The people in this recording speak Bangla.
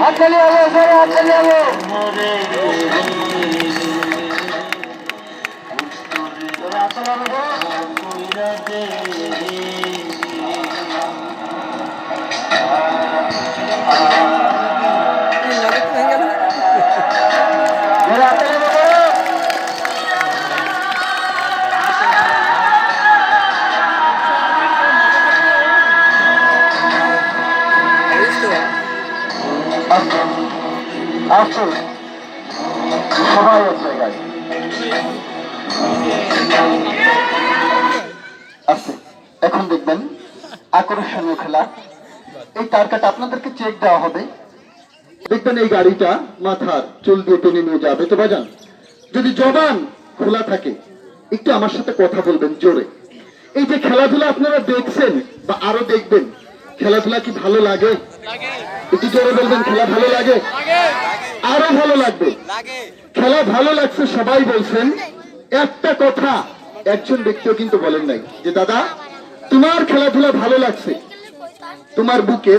হাততালি হবে সবাই হাততালি হবে জোরে আসুন। সবাই আছে গাড়ি আচ্ছা এখন দেখবেন আকর্ষণীয় খেলা। এই তারকাটা আপনাদেরকে চেক দেওয়া হবে। দেখবেন এই গাড়িটা মাথার চুল দিয়ে টেনে নিয়ে যাবে। তো বাজান যদি জবান খোলা থাকে, একটু আমার সাথে কথা বলবেন জোরে। এই যে খেলাধুলা আপনারা দেখছেন বা আরও দেখবেন খেলাধুলা কি ভালো লাগে? একটু জোরে বলবেন খেলা ভালো লাগে? আরও ভালো লাগবে। খেলা ভালো লাগছে সবাই বলছেন। একটা কথা একজন ব্যক্তিও কিন্তু বলেন নাই যে দাদা তোমার খেলাধুলা ভালো লাগছে। তোমার বুকে